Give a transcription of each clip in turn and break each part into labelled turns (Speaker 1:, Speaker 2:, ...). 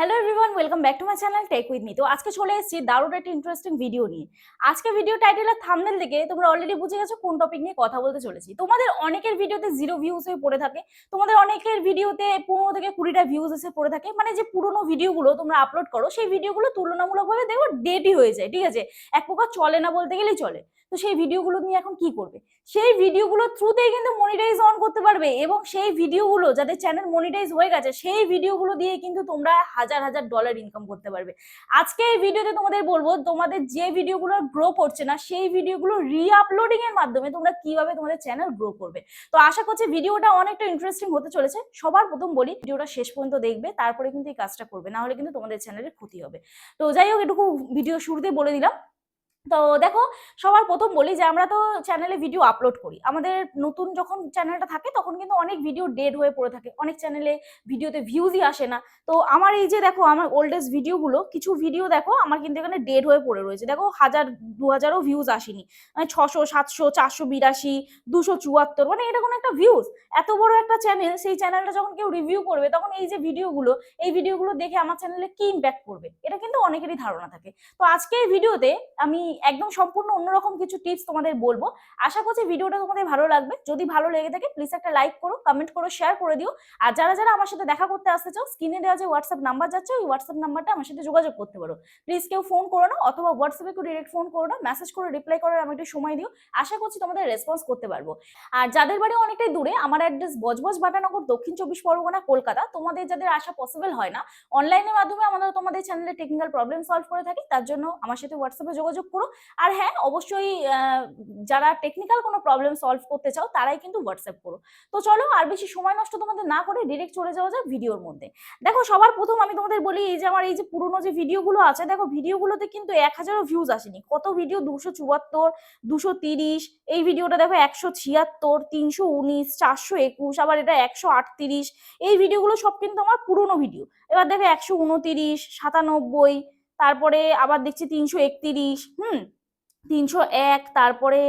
Speaker 1: Hello everyone welcome back to my channel tech with me তো আজকে চলে এসেছি দারুণ একটা ইন্টারেস্টিং ভিডিও নিয়ে। আজকে ভিডিও টাইটেল আর থাম্বনেল দেখে তোমরা অলরেডি বুঝে গেছো কোন টপিক নিয়ে কথা বলতে চলেছি। তোমাদের অনেকের ভিডিওতে জিরো ভিউজ হয়ে পড়ে থাকে। তোমাদের অনেকের ভিডিওতে পনেরো থেকে কুড়িটা ভিউজ এসে পড়ে থাকে। মানে যে পুরোনো ভিডিওগুলো তোমরা আপলোড করো, সেই ভিডিওগুলো তুলনামূলকভাবে দেখো ডেটই হয়ে যায়, ঠিক আছে? এক প্রকার চলে না বলতে গেলেই চলে। তো সেই ভিডিওগুলো নিয়ে এখন কি করবে? সেই ভিডিওগুলোর থ্রুতেই কিন্তু মনিটাইজ অন করতে পারবে এবং সেই ভিডিওগুলো যাদের চ্যানেল মনিটাইজ হয়ে গেছে, সেই ভিডিওগুলো দিয়ে কিন্তু তোমরা হাজার হাজার ডলার ইনকাম করতে পারবে। আজকে এই ভিডিওতে তোমাদের বলব, তোমাদের যে ভিডিওগুলো গ্রো করছে না, সেই ভিডিওগুলো রি আপলোডিং এর মাধ্যমে তোমরা কীভাবে তোমাদের চ্যানেল গ্রো করবে। তো আশা করছি ভিডিওটা অনেকটা ইন্টারেস্টিং হতে চলেছে। সবার প্রথম বলি, ভিডিওটা শেষ পর্যন্ত দেখবে, তারপরে কিন্তু এই কাজটা করবে, না হলে কিন্তু তোমাদের চ্যানেলের ক্ষতি হবে। তো যাই হোক, এটুকু ভিডিও শুরুতে বলে দিলাম। তো দেখো, সবার প্রথম বলি যে আমরা তো চ্যানেলে ভিডিও আপলোড করি। আমাদের নতুন যখন চ্যানেলটা থাকে, তখন কিন্তু অনেক ভিডিও ডেড হয়ে পড়ে থাকে। অনেক চ্যানেলে ভিডিওতে ভিউজই আসে না। তো আমার এই যে দেখো, আমার ওল্ডেস্ট ভিডিওগুলো কিছু ভিডিও দেখো, আমার কিন্তু এখানে ডেড হয়ে পড়ে রয়েছে। দেখো, হাজার দু হাজারও ভিউজ আসেনি। মানে ছশো, সাতশো, চারশো বিরাশি, দুশো চুয়াত্তর মানে এটা কোনো একটা ভিউজ এত বড় একটা চ্যানেল সেই চ্যানেলটা যখন কেউ রিভিউ করবে, তখন এই যে ভিডিওগুলো এই ভিডিওগুলো দেখে আমার চ্যানেলে কি ইম্প্যাক্ট করবে? এটা কিন্তু অনেকেরই ধারণা থাকে। তো আজকে এই ভিডিওতে আমি একদম সম্পূর্ণ অন্যরকম কিছু টিপস তোমাদের বলব। আশা করছি ভিডিওটা তোমাদের ভালো লাগবে। যদি ভালো লেগে থাকে প্লিজ একটা লাইক করো কমেন্ট করো শেয়ার করে দিও। আর যারা যারা আমার সাথে দেখা করতে আসতে চাও স্ক্রিনে দেওয়া যে হোয়াটসঅ্যাপ নাম্বার যাচ্ছে, ওই হোয়াটসঅ্যাপ নাম্বারটা আমার সাথে যোগাযোগ করতে পারো। প্লিজ কেউ ফোন করো না, অথবা হোয়াটসঅ্যাপে কেউ ডিরেক্ট ফোন করো না মেসেজ করে রিপ্লাই করার আমি একটু সময় দিও। আশা করছি তোমাদের রেসপন্স করতে পারব। আর যাদের বাড়ি অনেকটাই দূরে, আমার অ্যাড্রেস বজবজ বাটানগর, দক্ষিণ চব্বিশ পরগনা, কলকাতা। তোমাদের যাদের আসা পসিবল হয় না অনলাইনের মাধ্যমে আমরা তোমাদের চ্যানেলে টেকনিক্যাল প্রবলেম সলভ করে থাকি, তার জন্য আমার সাথে হোয়াটসঅ্যাপে যোগাযোগ করো। আর হ্যাঁ অবশ্যই যারা টেকনিক্যাল কোনো প্রবলেম সলভ করতে চাও, তারাই কিন্তু হোয়াটসঅ্যাপ করো। তো চলো, আর বেশি সময় নষ্ট তোমাদের না করে ডিরেক্ট চলে যাওয়া যায় ভিডিওর মধ্যে। দেখো, সবার প্রথম আমি তোমাদের বলি, এই যে আমার এই যে পুরোনো যে ভিডিওগুলো আছে, দেখো ভিডিওগুলোতে কিন্তু এক হাজারও ভিউজ আসেনি। কত ভিডিও দুশো চুয়াত্তর, দুশো তিরিশ, এই ভিডিওটা দেখো একশো ছিয়াত্তর, তিনশো উনিশ, চারশো একুশ, আবার এটা একশো আটত্রিশ, এই ভিডিওগুলো সব কিন্তু আমার পুরোনো ভিডিও এবার দেখো একশো উনতিরিশ, সাতানব্বই তারপরে আবার দেখছি তিনশো একত্রিশ হুম? তিনশো এক, তারপরে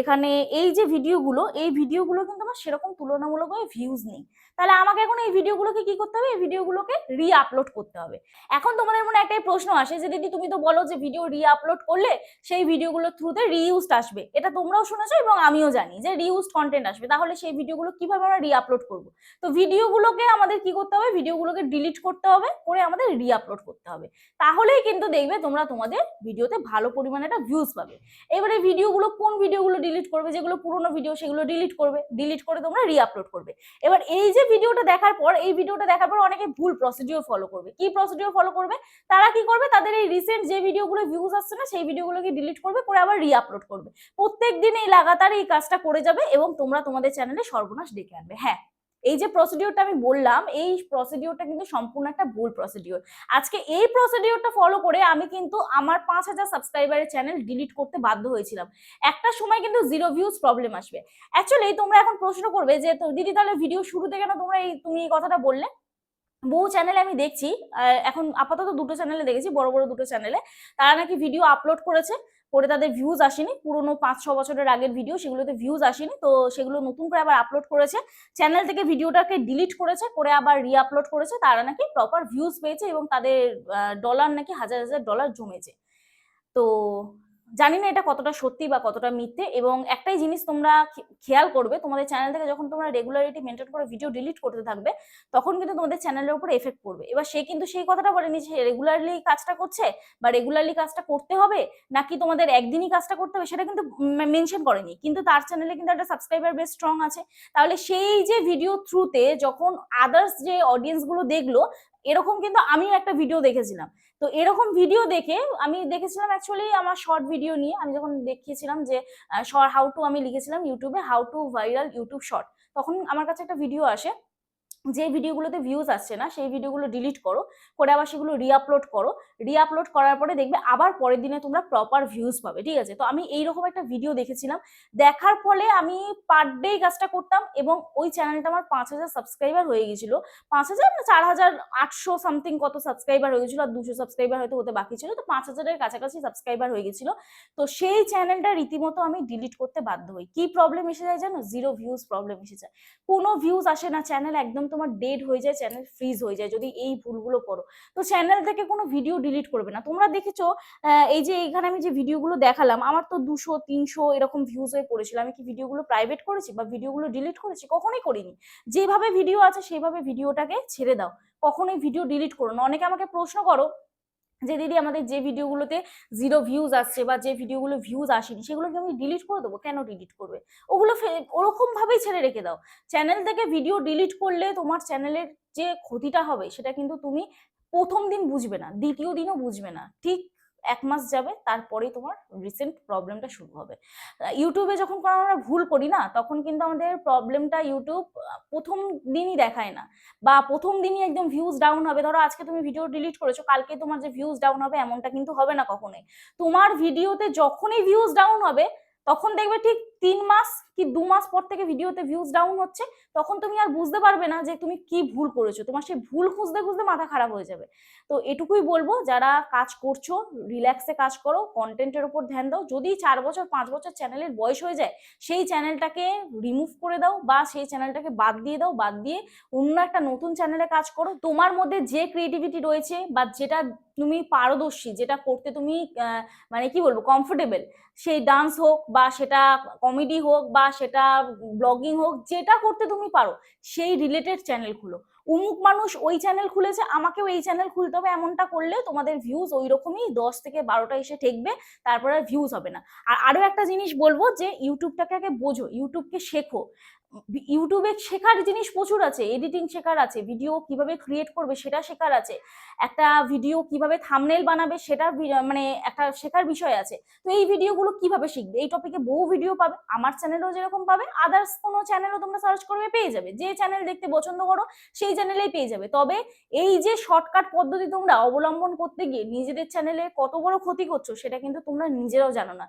Speaker 1: এখানে এই যে ভিডিওগুলো এই ভিডিওগুলো কিন্তু আমার সেরকম তুলনামূলকভাবে ভিউজ নেই। তাহলে আমাকে এখন এই ভিডিওগুলোকে কি করতে হবে? এই ভিডিওগুলোকে রি আপলোড করতে হবে। এখন তোমাদের মনে একটাই প্রশ্ন আসে যে, দিদি, তুমি তো বলো যে ভিডিও রি আপলোড করলে সেই ভিডিওগুলোর থ্রুতে রিউজড আসবে। এটা তোমরাও শুনেছো এবং আমিও জানি যে রিউজড কন্টেন্ট আসবে। তাহলে সেই ভিডিওগুলো কীভাবে আমরা রি আপলোড করব? তো ভিডিওগুলোকে আমাদের কি করতে হবে? ভিডিওগুলোকে ডিলিট করতে হবে, করে আমাদের রি আপলোড করতে হবে। তাহলেই কিন্তু দেখবে তোমরা তোমাদের ভিডিওতে ভালো পরিমাণে একটা ভিউজ পাবে। এবারে ভিডিওগুলো কোন ভিডিওগুলো ডিলিট করবে, যেগুলো পুরোনো ভিডিও সেগুলো ডিলিট করবে ডিলিট করে তোমরা রি আপলোড করবে। এবার এই যে ভিডিওটা দেখার পর, এই ভিডিওটা দেখার পর অনেকে ভুল প্রসিডিওর ফলো করবে। কি প্রসিডিওর ফলো করবে? তারা কি করবে? তাদের এই রিসেন্ট যে ভিডিওগুলো ভিউজ আসছে না, সেই ভিডিওগুলোকে ডিলিট করবে, করে আবার রি আপলোড করবে। প্রত্যেক দিন এই লাগাতার এই কাজটা করে যাবে এবং তোমরা তোমাদের চ্যানেলে সর্বনাশ ডেকে আনবে। হ্যাঁ। এই যে প্রসিডিওরটা আমি বললাম, এই প্রসিডিওরটা কিন্তু সম্পূর্ণ একটা ভুল প্রসিডিওর আজকে এই প্রসিডিওরটা ফলো করে আমি কিন্তু আমার পাঁচ হাজার সাবস্ক্রাইবারের চ্যানেল ডিলিট করতে বাধ্য হয়েছিলাম। একটা সময় কিন্তু জিরো ভিউজ প্রবলেম আসবে। অ্যাকচুয়ালি তোমরা এখন প্রশ্ন করবে যে দিদি তাহলে ভিডিও শুরুতে কেন তোমরা এই, তুমি এই কথাটা বললে? বহু চ্যানেলে আমি দেখছি এখন আপাতত দুটো চ্যানেলে দেখেছি, বড় বড় দুটো চ্যানেলে তারা নাকি ভিডিও আপলোড করেছে। করে তাদের ভিউজ আসেনি। পুরোনো পাঁচ, ছ বছরের আগের ভিডিও সেগুলোতে ভিউজ আসেনি। তো সেগুলো নতুন করে আবার আপলোড করেছে। চ্যানেল থেকে ভিডিওটাকে ডিলিট করেছে, করে আবার রি আপলোড করেছে। তারা নাকি প্রপার ভিউজ পেয়েছে এবং তাদের ডলার নাকি হাজার হাজার ডলার জমেছে। তো জানি না এটা কতটা সত্যি বা কতটা মিথ্যে এবং একটাই জিনিস তোমরা খেয়াল করবে, তোমাদের চ্যানেল থেকে যখন তোমরা রেগুলারিটি মেনটেন করে ভিডিও ডিলিট করতে থাকবে, তখন কিন্তু তোমাদের চ্যানেলের উপর এফেক্ট পড়বে। এবার সে কিন্তু সেই কথাটা বলেনি যে রেগুলারলি কাজটা করছে বা রেগুলারলি কাজটা করতে হবে নাকি তোমাদের একদিনই কাজটা করতে হবে সেটা কিন্তু মেনশন করেনি। কিন্তু তার চ্যানেলে কিন্তু একটা সাবস্ক্রাইবার বেশ স্ট্রং আছে। তাহলে সেই যে ভিডিও থ্রুতে যখন আদার্স যে অডিয়েন্সগুলো দেখল এরকম কিন্তু আমি একটা ভিডিও দেখেছিলাম। তো এরকম ভিডিও দেখে আমি দেখেছিলাম অ্যাকচুয়ালি আমার শর্ট ভিডিও নিয়ে আমি যখন দেখিয়েছিলাম যে হাউ টু আমি লিখেছিলাম ইউটিউবে how to viral YouTube short তখন আমার কাছে একটা ভিডিও আসে। যে ভিডিওগুলোতে ভিউজ আসছে না, সেই ভিডিওগুলো ডিলিট করো, করে আবার সেগুলো রিআপলোড করো রিআপলোড করার পরে দেখবে আবার পরের দিনে তোমরা প্রপার ভিউজ পাবে, ঠিক আছে? তো আমি এইরকম একটা ভিডিও দেখেছিলাম। দেখার ফলে আমি পার ডে কাজটা করতাম এবং ওই চ্যানেলটা আমার পাঁচ হাজার সাবস্ক্রাইবার হয়ে গেছিল পাঁচ হাজার না, চার হাজার আটশো সামথিং কত সাবস্ক্রাইবার হয়ে গেছিল আর দুশো সাবস্ক্রাইবার হয়তো হতে বাকি ছিল, তো পাঁচ হাজারের কাছাকাছি সাবস্ক্রাইবার হয়ে গেছিল তো সেই চ্যানেলটা রীতিমতো আমি ডিলিট করতে বাধ্য হই। কি প্রবলেম এসে যায় জানো? জিরো ভিউজ প্রবলেম এসে যায়। কোনো ভিউজ আসে না চ্যানেল একদম তোমার ডেড হয়ে যায় চ্যানেল ফ্রিজ হয়ে যায়, যদি এই ভুলগুলো করো। তো চ্যানেল থেকে কোনো ভিডিও ডিলিট করবে না। তোমরা দেখেছ এই যে এখানে আমি যে ভিডিওগুলো দেখালাম, আমার তো দুশো, তিনশো এরকম ভিউজ হয়ে পড়েছিল। আমি কি ভিডিওগুলো প্রাইভেট করেছি বা ভিডিওগুলো ডিলিট করেছি? কখনোই করিনি। যেভাবে ভিডিও আছে, সেইভাবে ভিডিওটাকে ছেড়ে দাও। কখনোই ভিডিও ডিলিট করো না। অনেকে আমাকে প্রশ্ন করো যে, দিদি, আমাদের যে ভিডিওগুলোতে জিরো ভিউজ আসছে বা যে ভিডিওগুলো ভিউজ আসেনি, সেগুলোকে আমি ডিলিট করে দেবো। কেন ডিলিট করবে? ওগুলো ওরকমভাবেই ওরকম ছেড়ে রেখে দাও। চ্যানেল থেকে ভিডিও ডিলিট করলে তোমার চ্যানেলের যে ক্ষতিটা হবে, সেটা কিন্তু তুমি প্রথম দিন বুঝবে না, দ্বিতীয় দিনও বুঝবে না। ঠিক এক মাস যাবে তারপরেই তোমার রিসেন্ট প্রবলেমটা শুরু হবে। ইউটিউবে যখন কোনো আমরা ভুল করি না, তখন কিন্তু আমাদের প্রবলেমটা ইউটিউব প্রথম দিনই দেখায় না। বা প্রথম দিনই একদম ভিউজ ডাউন হবে। ধরো আজকে তুমি ভিডিও ডিলিট করেছ, কালকে তোমার যে ভিউজ ডাউন হবে, এমনটা কিন্তু হবে না কখনোই। তোমার ভিডিওতে যখনই ভিউজ ডাউন হবে, তখন দেখবে ঠিক তিন মাস কি দু মাস পর থেকে ভিডিওতে ভিউজ ডাউন হচ্ছে, তখন তুমি আর বুঝতে পারবে না যে তুমি কি ভুল করেছ। তোমার সেই ভুল খুঁজতে খুঁজতে মাথা খারাপ হয়ে যাবে। তো এটুকুই বলব, যারা কাজ করছ রিল্যাক্সে কাজ করো কন্টেন্টের উপর ধ্যান দাও। যদি চার বছর, পাঁচ বছর চ্যানেলের বয়স হয়ে যায়, সেই চ্যানেলটাকে রিমুভ করে দাও বা সেই চ্যানেলটাকে বাদ দিয়ে দাও। বাদ দিয়ে অন্য একটা নতুন চ্যানেলে কাজ করো। তোমার মধ্যে যে ক্রিয়েটিভিটি রয়েছে বা যেটা তুমি পারদর্শী, যেটা করতে তুমি মানে কি বলব কমফোর্টেবল সেই ডান্স হোক বা সেটা কমেডি হোক বা সেটা ব্লগিং হোক, যেটা করতে তুমি পারো, সেই রিলেটেড চ্যানেল খুলো। উমুক মানুষ ওই চ্যানেল খুলেছে, আমাকেও এই চ্যানেল খুলতে হবে, এমনটা করলে তোমাদের ভিউজ ওই রকমই দশ থেকে বারোটা এসে ঠেকবে, তারপরে আর ভিউজ হবে না। আর আরও একটা জিনিস বলব যে ইউটিউবটাকে আগে বোঝো ইউটিউবকে শেখো। ইউটিউবে শেখার জিনিস প্রচুর আছে এডিটিং শেখার আছে ভিডিও কীভাবে ক্রিয়েট করবে সেটা শেখার আছে, একটা ভিডিও কীভাবে থামনেল বানাবে সেটা মানে একটা শেখার বিষয় আছে, তো এই ভিডিওগুলো কীভাবে শিখবে? এই টপিকে বহু ভিডিও পাবে, আমার চ্যানেলেও যেরকম পাবে আদার্স কোনো চ্যানেলও তোমরা সার্চ করবে পেয়ে যাবে, যে চ্যানেল দেখতে পছন্দ করো সেই চ্যানেলেই পেয়ে যাবে, তবে এই যে শর্টকাট পদ্ধতি তোমরা অবলম্বন করতে গিয়ে নিজেদের চ্যানেলে কত বড় ক্ষতি করছ সেটা কিন্তু তোমরা নিজেরাও জানো না।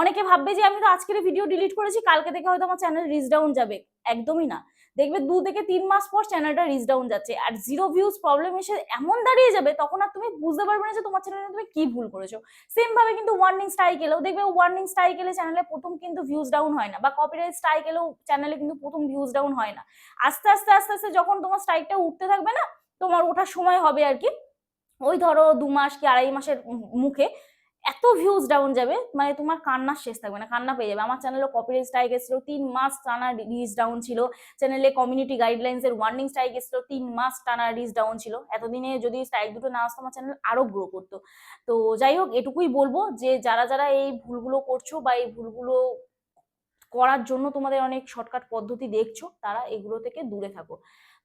Speaker 1: অনেকে ভাববে যে আমি তো আজকের ভিডিও ডিলিট করেছি, কালকে থেকে হয়তো আমার চ্যানেল রিচ ডাউন যাবে। একদমই না। দেখবে দু থেকে তিন মাস পর চ্যানেলটা রিচ ডাউন যাচ্ছে আর জিরো ভিউজ প্রবলেম এসে এমন দাঁড়িয়ে যাবে, তখন আর তুমি বুঝতে পারবে না যে তোমার চ্যানেলে তুমি কি ভুল করেছ। সেম ভাবে কিন্তু ওয়ার্নিং স্ট্রাইক এলেও, দেখবে ওয়ার্নিং স্ট্রাইক এলে চ্যানেলে প্রথম কিন্তু ভিউজ ডাউন হয় না বা কপিরাইট স্ট্রাইক এলেও চ্যানেলে কিন্তু প্রথম ভিউজ ডাউন হয় না। আস্তে আস্তে আস্তে আস্তে যখন তোমার স্ট্রাইকটা উঠতে থাকবে না, তোমার ওঠার সময় হবে আর কি। ওই ধরো দু মাস কি আড়াই মাসের মুখে এত ভিউজ ডাউন যাবে মানে তোমার কান্নার শেষ থাকবে না, কান্না পেয়ে যাবে। আমার চ্যানেলে কপিরাইট স্ট্রাইক এসেছিল, তিন মাস টানা রিচ ডাউন ছিল। চ্যানেলে কমিউনিটি গাইডলাইন্স এর ওয়ার্নিং স্ট্রাইক এসেছিল, তিন মাস টানা রিচ ডাউন ছিল। এতদিনে যদি স্ট্রাইক দুটো না আসতো, আমার চ্যানেল আরও গ্রো করতো। তো যাই হোক, এটুকুই বলব যে, যারা যারা এই ভুলগুলো করছ বা এই ভুলগুলো করার জন্য তোমাদের অনেক শর্টকাট পদ্ধতি দেখছ, তারা এগুলো থেকে দূরে থাকো।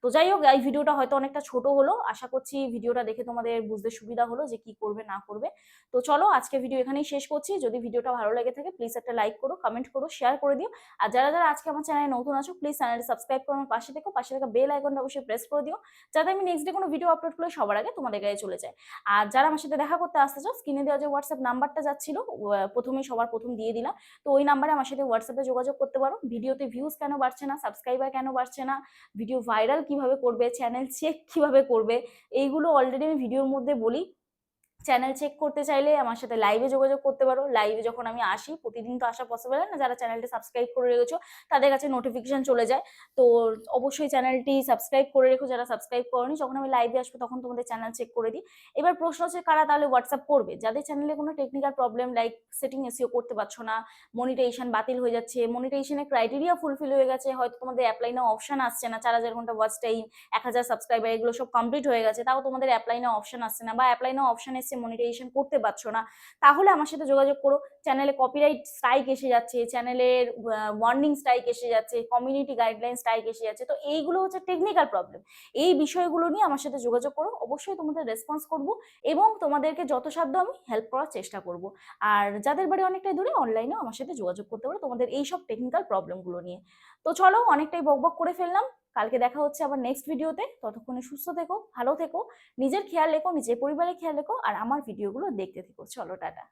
Speaker 1: তো যাই হোক, এই ভিডিওটা হয়তো অনেকটা ছোট হলো। আশা করছি ভিডিওটা দেখে তোমাদের বুঝতে সুবিধা হলো যে কি করবে, না করবে। তো চলো, আজকে ভিডিও এখানেই শেষ করছি। যদি ভিডিওটা ভালো লেগে থাকে প্লিজ একটা লাইক করো কমেন্ট করো শেয়ার করে দিও। আর যারা যারা আজকে আমার চ্যানেলে নতুন আছো প্লিজ চ্যানেলটা সাবস্ক্রাইব করো আমার পাশে থেকো। পাশে থাকা বেল আইকনটা অবশ্যই প্রেস করে দিও, যাতে আমি নেক্সট ডে কোনো ভিডিও আপলোড করলে সবার আগে তোমাদের গায়ে চলে যায়। আর যারা আমার সাথে দেখা করতে আসতে চাও স্ক্রিনে দেওয়া যে হোয়াটসঅ্যাপ নাম্বারটা যাচ্ছিল প্রথমেই সবার প্রথম দিয়ে দিলাম। তো ওই নাম্বারে আমার সাথে হোয়াটসঅ্যাপে যোগাযোগ করতে পারো। ভিডিওতে ভিউজ কেন বাড়ছে না সাবস্ক্রাইবার কেন বাড়ছে না ভিডিও ভাইরাল কীভাবে করবে চ্যানেল চেক কীভাবে করবে এইগুলো অলরেডি আমি ভিডিওর মধ্যে বলি। চ্যানেল চেক করতে চাইলে আমার সাথে লাইভে যোগাযোগ করতে পারো। লাইভে যখন আমি আসি, প্রতিদিন তো আসা পসিবল না, যারা চ্যানেলটি সাবস্ক্রাইব করে রেখেছো, তাদের কাছে নোটিফিকেশন চলে যায়। তো অবশ্যই চ্যানেলটি সাবস্ক্রাইব করে রেখো, যারা সাবস্ক্রাইব করনি, যখন আমি লাইভে আসব তখন তোমাদের চ্যানেল চেক করে দিই। এবার প্রশ্ন হচ্ছে, কারা তাহলে হোয়াটসঅ্যাপ করবে? যাদের চ্যানেলে কোনো technical problem like setting SEO করতে পারছ না মনিটাইজেশন বাতিল হয়ে যাচ্ছে মনিটাইজেশনের ক্রাইটেরিয়া ফুলফিল হয়ে গেছে, হয়তো তোমাদের অ্যাপ্লাই না অপশন আসছে না, চার হাজার ঘণ্টা ওয়াচ টাইম এক হাজার সাবস্ক্রাইবার এগুলো সব কমপ্লিট হয়ে গেছে, তাও তোমাদের অ্যাপ্লাই না অপশন আসছে না, বা অ্যাপ্লাই না অপশন মনিটাইজেশন করতে পারছ না, তাহলে আমার সাথে যোগাযোগ করো। চ্যানেলে কপিরাইট স্ট্রাইক এসে যাচ্ছে চ্যানেলের ওয়ার্নিং স্ট্রাইক এসে যাচ্ছে কমিউনিটি গাইডলাইন স্ট্রাইক এসে যাচ্ছে। তো এইগুলো হচ্ছে টেকনিক্যাল প্রবলেম এই বিষয়গুলো নিয়ে আমার সাথে যোগাযোগ করো, অবশ্যই তোমাদের রেসপন্স করব এবং তোমাদেরকে যথাসাধ্য আমি হেল্প করার চেষ্টা করব। আর যাদের বাড়ি অনেকটাই দূরে অনলাইনেও আমার সাথে যোগাযোগ করতে পারো তোমাদের এই সব টেকনিক্যাল প্রবলেমগুলো নিয়ে। তো চলো, অনেকটাই বকবক করে ফেললাম। কালকে দেখা হচ্ছে আবার নেক্সট ভিডিওতে ততক্ষণে সুস্থ থেকো, ভালো থেকো, নিজের খেয়াল রেখো, নিজের পরিবারের খেয়াল রেখো, আর আমার ভিডিওগুলো দেখতে থেকো। চলো, টাটা।